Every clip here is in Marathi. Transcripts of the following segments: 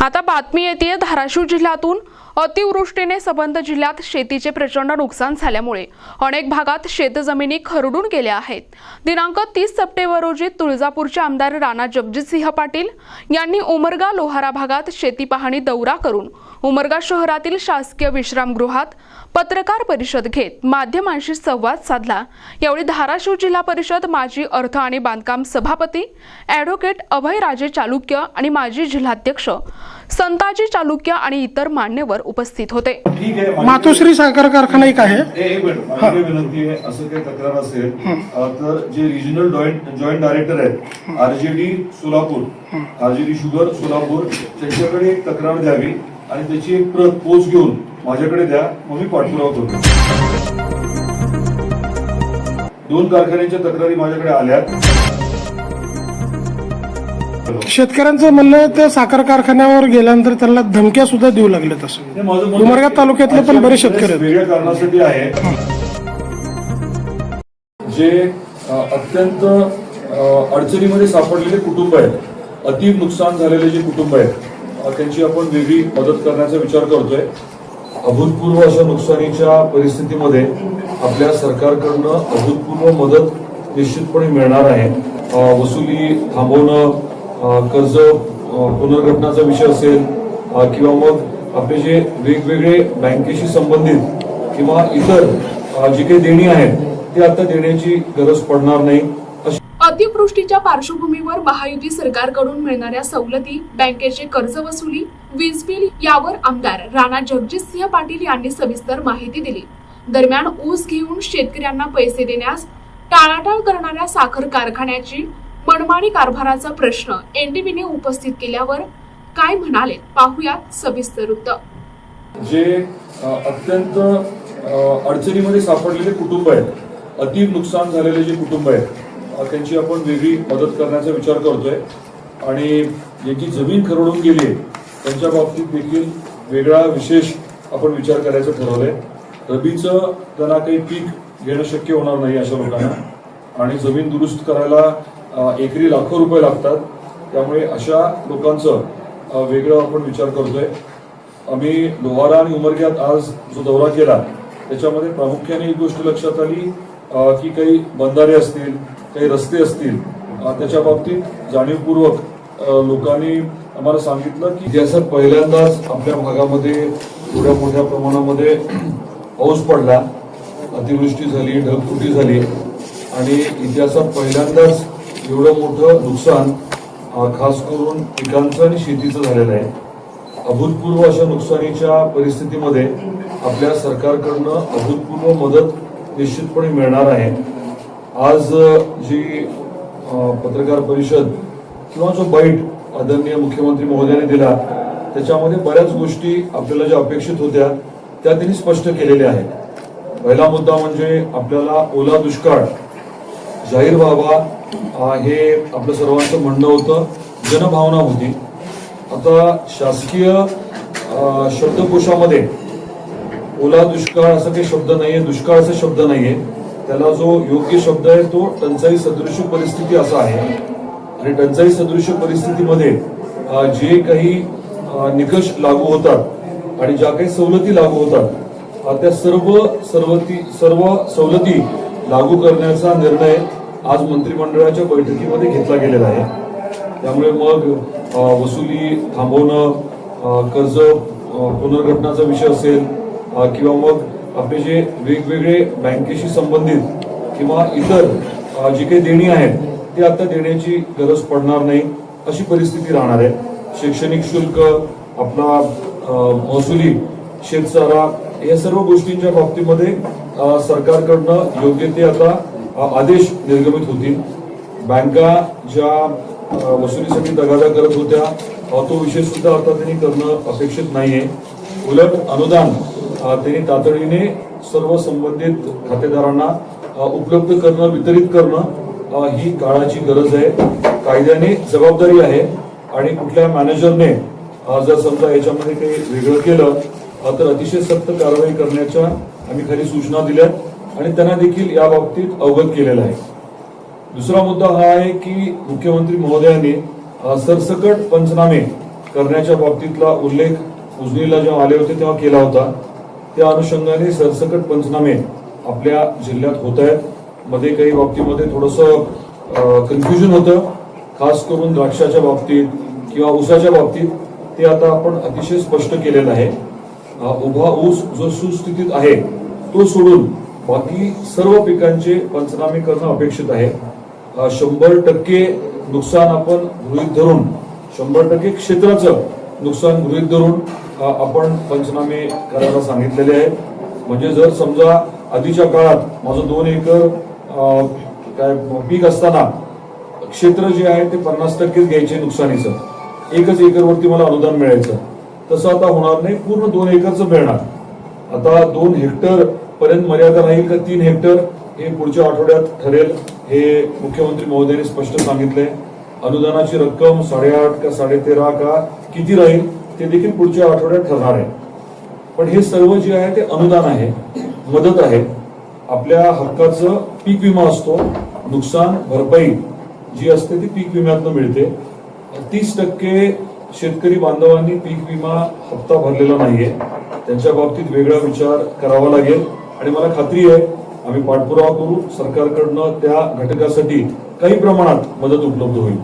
आता बातमी येते धाराशिव जिल्ह्यातून. अतिवृष्टीने सबंध जिल्ह्यात शेतीचे प्रचंड नुकसान झाल्यामुळे अनेक भागात शेतजमिनी खरडून गेल्या आहेत. दिनांक तीस सप्टेंबर रोजी तुळजापूरचे आमदार राणा जगजितसिंह पाटील यांनी उमरगा लोहारा भागात शेती पाहणी दौरा करून उमरगा शहरातील शासकीय विश्रामगृहात पत्रकार परिषद घेत माध्यमांशी संवाद साधला. यावेळी धाराशिव जिल्हा परिषद माजी अर्थ आणि बांधकाम सभापती ॲडव्होकेट अभयराजे चालुक्य आणि माजी जिल्हाध्यक्ष संताजी चालुक्य आणि इतर मान्यवर उपस्थित होते. मातोश्री साखर कारखाना एक आहे. विनंती आहे असं काही तक्रार असेल अ, तर जे रिजनल जॉईंट जॉईंट डायरेक्टर आहेत RJD Solapur RJD sugar Solapur त्यांच्याकडे एक तक्रार द्यावी. आणि त्याची एक प्रत पोच घेऊन माझ्याकडे द्या मग मी पाठपुरावा करतो दोन कारखान्यांच्या तक्रारी माझ्याकडे आल्यात. शेतकऱ्यांचं म्हणणं आहे ते साखर कारखान्यावर गेल्यानंतर त्यांना धमक्या सुद्धा देऊ लागले तसं उमरगा तालुक्यातले पण बरेच शेतकरी. वेगळ्या कारणासाठी आहे. जे अत्यंत अडचणीमध्ये सापडलेले कुटुंब आहेत अति नुकसान झालेले जे कुटुंब आहेत त्यांची आपण वेगळी मदत करण्याचा विचार करतोय. अभूतपूर्व अशा नुकसानीच्या परिस्थितीमध्ये आपल्या सरकारकडनं अभूतपूर्व मदत निश्चितपणे मिळणार आहे. वसुली थांबवणं कर्ज पुनर्घटनाचा पुनर्गठनाचा विषय असेल किंवा मग आपले जे वेगवेगळे बँकेशी संबंधित किंवा इतर जी काही देणी आहेत ती आता देण्याची गरज पडणार नाही. अतिवृष्टीच्या पार्श्वभूमीवर महायुती सरकारकडून मिळणाऱ्या सवलती बँकेचे कर्ज वसुली वीज बिल यावर आमदार राणा जगजितसिंह पाटील यांनी सविस्तर माहिती दिली. दरम्यान ऊस घेऊन शेतकऱ्यांना पैसे देण्यास टाळाटाळ करणाऱ्या साखर कारखान्याची मनमानी कारभाराचा प्रश्न एनडीबीने उपस्थित केल्यावर काय म्हणाले? पाहुयात सविस्तर वृत्त. जे अत्यंत अडचणीमध्ये सापडलेले कुटुंब आहेत अति नुकसान झालेले जे कुटुंब आहेत त्यांची आपण वेगळी मदत करण्याचा विचार करतोय. आणि ज्यांची जमीन खरडून गेली आहे त्यांच्या बाबतीत देखील वेगळा विशेष आपण विचार करायचं ठरवलंय. रबीचं त्यांना काही पीक घेणं शक्य होणार नाही अशा लोकांना. आणि जमीन दुरुस्त करायला एकरी लाखो रुपये लागतात. त्यामुळे अशा लोकांचं वेगळं आपण विचार करतोय. आम्ही लोहारा आणि उमरग्यात आज जो दौरा केला त्याच्यामध्ये प्रामुख्याने एक गोष्ट लक्षात आली की काही बंधारे असतील काही रस्ते असतील त्याच्या बाबतीत जाणीवपूर्वक लोकांनी आम्हाला सांगितलं की इतिहासात पहिल्यांदाच आपल्या भागामध्ये थोड्या मोठ्या प्रमाणामध्ये पाऊस पडला अतिवृष्टी झाली ढगफुटी झाली आणि इतिहासात पहिल्यांदाच एवढं मोठं नुकसान खास करून पिकांचं आणि शेतीचं झालेलं आहे. अभूतपूर्व अशा नुकसानीच्या परिस्थितीमध्ये आपल्या सरकारकडनं अभूतपूर्व मदत निश्चितपणे मिळणार आहे. आज जी पत्रकार परिषद किंवा जो बैठ आदरणीय मुख्यमंत्री महोदयाने दिला त्याच्यामध्ये बऱ्याच गोष्टी आपल्याला ज्या अपेक्षित होत्या त्या त्यांनी स्पष्ट केलेल्या आहेत. पहिला मुद्दा म्हणजे आपल्याला ओला दुष्काळ. जाहीर व्हावा हे आपलं सर्वांचं म्हणणं होतं. जनभावना होती. आता शासकीय शब्दकोशामध्ये ओला दुष्काळ असं काही शब्द नाहीये दुष्काळ असा शब्द नाहीये. त्याला जो योग्य शब्द आहे तो टंचाई सदृश परिस्थिती असा आहे. आणि टंचाई सदृश परिस्थितीमध्ये जे काही निकष लागू होतात आणि ज्या काही सवलती लागू होतात त्या सर्व सर्वती सर्व सवलती लागू करण्याचा निर्णय आज मंत्रिमंडळाच्या बैठकीमध्ये घेतला गेलेला आहे. त्यामुळे मग वसुली थांबवणं कर्ज पुनर्घटनाचा विषय असेल किंवा मग आपले जे वेगवेगळे बँकेशी संबंधित किंवा इतर जी काही देणी आहेत ती आता देण्याची गरज पडणार नाही अशी परिस्थिती राहणार आहे. शैक्षणिक शुल्क आपला महसुली शेतसारा या सर्व गोष्टींच्या बाबतीमध्ये सरकारकडनं योग्य ते आता आदेश निर्गमित होतील. बँका ज्या वसुलीसाठी तगादा करत होत्या तो विषय सुद्धा आता त्यांनी करणं अपेक्षित नाहीये. उलट अनुदान त्यांनी तातडीने सर्व संबंधित खातेदारांना उपलब्ध करणं वितरित करणं ही काळाची गरज आहे. कायद्याने जबाबदारी आहे आणि कुठल्या मॅनेजरने जर समजा याच्यामध्ये काही वेगळं केलं तर अतिशय सक्त कारवाई करण्याच्या आम्ही खाली सूचना दिल्या आणि त्यांना देखील या बाबतीत अवगत केलेलं आहे. दुसरा मुद्दा हा आहे की मुख्यमंत्री महोदयांनी सरसकट पंचनामे करण्याच्या बाबतीतला उल्लेख उजनीला जेव्हा आले होते तेव्हा केला होता. त्या अनुषंगाने सरसकट पंचनामे आपल्या जिल्ह्यात होत आहेत. मध्ये काही बाबतीमध्ये थोडंसं कन्फ्युजन होतं. खास करून द्राक्षाच्या बाबतीत किंवा ऊसाच्या बाबतीत ते आता आपण अतिशय स्पष्ट केलेलं आहे. उभा ऊस जो सुस्थितीत आहे तो सोडून बाकी सर्व पिकांचे पंचनामे करणं अपेक्षित आहे. शंभर टक्के नुकसान आपण गृहित धरून शंभर टक्के क्षेत्राचं नुकसान गृहीत धरून आपण पंचनामे करायला सांगितलेले आहे म्हणजे जर समजा आधीच्या काळात माझं दोन एकर काय पीक असताना क्षेत्र जे आहे ते पन्नास टक्केच घ्यायचे नुकसानीचं. एकच एकरवरती मला अनुदान मिळायचं. तसं आता होणार नाही पूर्ण दोन एकरचं मिळणार. आता दोन हेक्टर पर्यंत मर्यादा राहील का तीन हेक्टर हे पुढच्या आठवड्यात ठरेल हे मुख्यमंत्री महोदयांनी स्पष्ट सांगितलंय. अनुदानाची रक्कम साडेआठ का साडेतेरा का किती राहील ते देखील पुढच्या आठवड्यात ठरणार आहे. पण हे सर्व जे आहे ते अनुदान आहे मदत आहे. आपल्या हक्काचं पीक विमा असतो नुकसान भरपाई जी असते ती पीक विम्यातनं मिळते. तीस टक्के शेतकरी बांधवांनी पीक विमा हप्ता भरलेला नाहीये. त्यांच्या बाबतीत वेगळा विचार करावा लागेल. आणि मला खात्री आहे आम्ही पाठपुरावा करू. सरकारकडनं त्या घटकासाठी काही प्रमाणात मदत उपलब्ध होईल.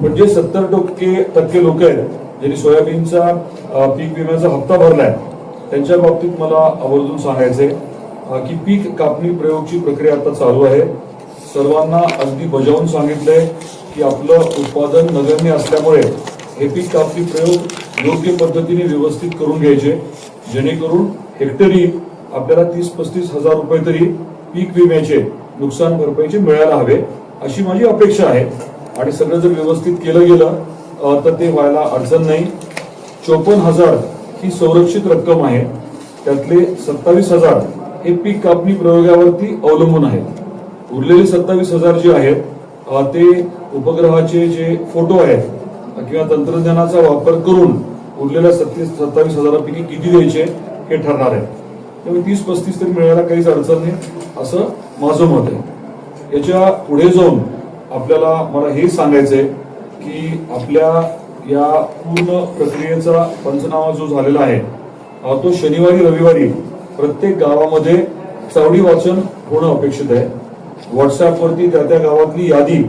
पण जे सत्तर टक्के टक्के लोक आहेत ज्यांनी सोयाबीनचा पीक विम्याचा हप्ता भरलाय त्यांच्या बाबतीत मला आवर्जून सांगायचंय की पीक कापणी प्रयोगची प्रक्रिया आता चालू आहे. सर्वांना अगदी बजावून सांगितलंय की आपलं उत्पादन नगण्य असल्यामुळे हे पीक कापणी प्रयोग योग्य पद्धतीने व्यवस्थित करून घ्यायचे. जेणेकरून हेक्टरी आपल्याला तीस पस्तीस हजार रुपये तरी पीक विम्याचे नुकसान भरपाईचे मिळायला हवे अशी माझी अपेक्षा आहे. आणि सगळं जर व्यवस्थित केलं गेलं तर ते व्हायला अडचण नाही. चोपन्न हजार ही संरक्षित रक्कम आहे. त्यातले सत्तावीस हजार हे पीक कापणी प्रयोगावरती अवलंबून आहेत उरलेले सत्तावीस हजार जे आहेत ते उपग्रहाचे जे फोटो आहेत किंवा तंत्रज्ञानाचा वापर करून उरलेल्या सत्तीस सत्तावीस हजारापैकी किती द्यायचे हे ठरणार आहे. त्यामुळे तीस पस्तीस तरी मिळायला काहीच अडचण नाही. असं माझं मत आहे. याच्यापुढे जाऊन आपल्याला मला हे सांगायचंय की आपल्या या पूर्ण प्रक्रियेचा पंचनामा जो झालेला आहे तो शनिवारी रविवारी प्रत्येक गावामध्ये चावडी वाचन होणं अपेक्षित आहे. व्हॉट्सॲपवरती त्या त्या गावातली यादी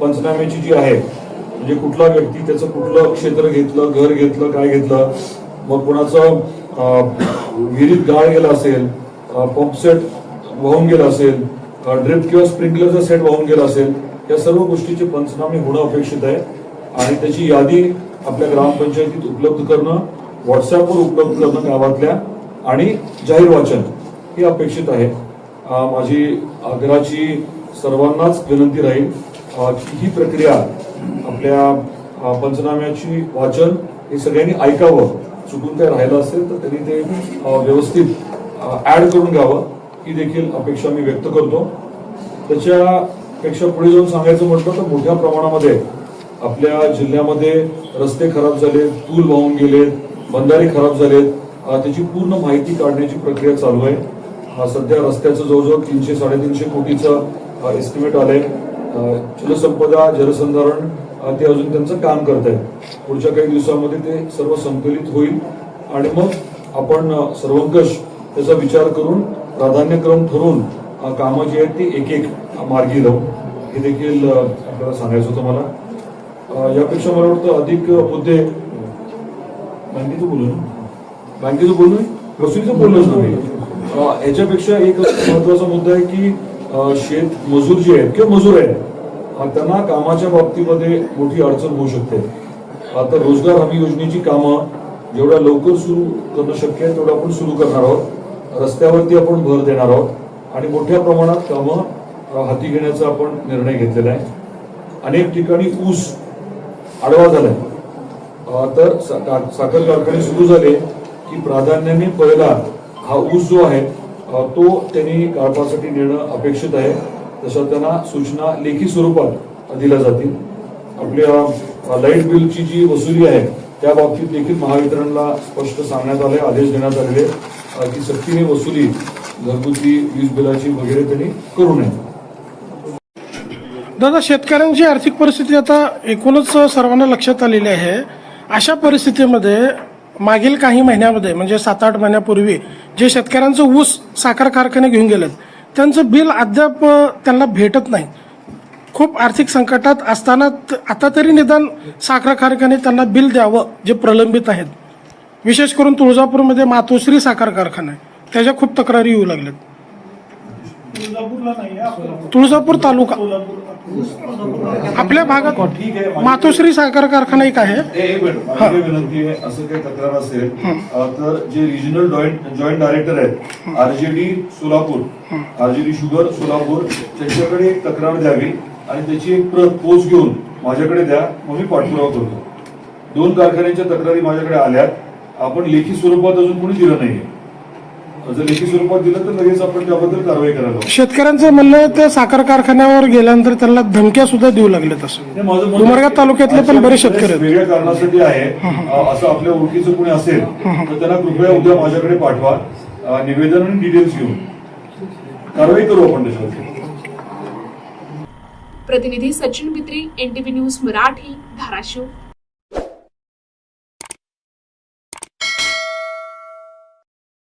पंचनाम्याची जी आहे म्हणजे कुठला व्यक्ती त्याचं कुठलं क्षेत्र घेतलं घर घेतलं काय घेतलं मग कोणाचं विहिरीत गाळ गेला असेल पंप सेट वाहून गेला असेल ड्रिप किंवा स्प्रिंकलरचा सेट वाहून गेला असेल या सर्व गोष्टीचे पंचनामे होणं अपेक्षित आहे. आणि त्याची यादी आपल्या ग्रामपंचायतीत उपलब्ध करणं व्हॉट्सॲपवर उपलब्ध करणं गावातल्या आणि जाहीर वाचन हे अपेक्षित आहे. माझी आग्रहाची सर्वांनाच विनंती राहील ही प्रक्रिया आपल्या पंचनाम्याची वाचन हे सगळ्यांनी ऐकावं. चुकून काय राहिलं असेल तर त्यांनी ते व्यवस्थित ऍड करून घ्यावं. ही देखील अपेक्षा मी व्यक्त करतो. त्याच्यापेक्षा पुढे जाऊन सांगायचं म्हटलं तर मोठ्या प्रमाणामध्ये आपल्या जिल्ह्यामध्ये रस्ते खराब झाले पूल वाहून गेलेत बंधारे खराब झालेत. त्याची पूर्ण माहिती काढण्याची प्रक्रिया चालू आहे. सध्या रस्त्याचं जवळजवळ तीनशे साडेतीनशे कोटीचं एस्टिमेट आलंय. जलसंपदा जलसंधारण ते अजून त्यांचं काम करत आहेत पुढच्या काही दिवसामध्ये ते सर्व संकलित होईल. आणि मग आपण सर्वंकष त्याचा विचार करून प्राधान्यक्रम ठरवून कामं जी आहेत ती एक एक मार्गी लावू. हे देखील आपल्याला सांगायचं होतं मला. यापेक्षा मला वाटतं अधिक मुद्दे बँकेचं बोलू ना? बँकेचं बोलू? वसुलीचं बोललोच नाही याच्यापेक्षा एक महत्त्वाचा मुद्दा आहे की शेत मजूर जे आहेत किंवा मजूर आहेत त्यांना कामाच्या बाबतीमध्ये मोठी अडचण होऊ शकते. आता रोजगार हमी योजनेची कामं जेवढ्या लवकर सुरू करणं शक्य आहे तेवढं आपण सुरू करणार आहोत. रस्त्यावरती आपण भर देणार आहोत. आणि मोठ्या प्रमाणात कामं हाती घेण्याचा आपण निर्णय घेतलेला आहे. अनेक ठिकाणी ऊस आडवा झालाय. तर साखर कारखाने सुरू झाले की प्राधान्याने पहिला हा ऊस जो आहे तो त्यांनी काळपासाठी नेणं अपेक्षित आहे. तशा त्यांना सूचना लेखी स्वरूपात दिल्या जातील. आपल्या लाइट बिलची जी वसुली आहे त्या बाबतीत देखील महावितरणला स्पष्ट सांगण्यात आले आदेश देण्यात आलेले की सक्तीने वसुली घरगुती वीज बिलाची वगैरे त्यांनी करू नये. दादा शेतकऱ्यांची आर्थिक परिस्थिती आता एकूणच सर्वांना लक्षात आलेली आहे. अशा परिस्थितीमध्ये मागील काही महिन्यामध्ये म्हणजे सात आठ महिन्यापूर्वी जे शेतकऱ्यांचं ऊस साखर कारखाने घेऊन गेलेत त्यांचं बिल अद्याप त्यांना भेटत नाही. खूप आर्थिक संकटात असताना आता तरी निदान साखर कारखाने त्यांना बिल द्यावं जे प्रलंबित आहेत. विशेष करून तुळजापूरमध्ये मातोश्री साखर कारखाना आहे. त्याच्या खूप तक्रारी येऊ लागल्यात. तुळजापूर तालुका. आपल्या भागात ठीक आहे माझी- मातोश्री साखर कारखाना एक आहे. ए- एक मिनिट माझी काय विनंती आहे असं काही तक्रार असेल तर जे रिजनल जॉईंट जॉईंट डायरेक्टर आहेत RJD Solapur RJD sugar Solapur त्यांच्याकडे एक तक्रार द्यावी आणि त्याची एक प्रत पोच घेऊन माझ्याकडे द्या मग मी पाठपुरावा करतो. दोन कारखान्यांच्या तक्रारी माझ्याकडे आल्यात आपण लेखी स्वरूपात अजून कोणी दिलं नाहीये. जर लेखी स्वरूपात दिलं तर लगेच आपण त्याबद्दल कारवाई करायला हवी. शेतकऱ्यांचं म्हणणं आहे ते साखर कारखान्यावर गेल्यानंतर त्यांना धमक्या सुद्धा देऊ लागले तसं माझं मत आहे. उमरगा तालुक्यातले पण बरेच शेतकरी. वेगळ्या कारणासाठी आहे असं आपल्या ओळखीचं कोणी असेल तर त्यांना कृपया उद्या माझ्याकडे पाठवा निवेदन आणि डिटेल्स घेऊन कारवाई करू आपण त्याच्यावरती प्रतिनिधी सचिन बित्री एनटीव्ही न्यूज मराठी धाराशिव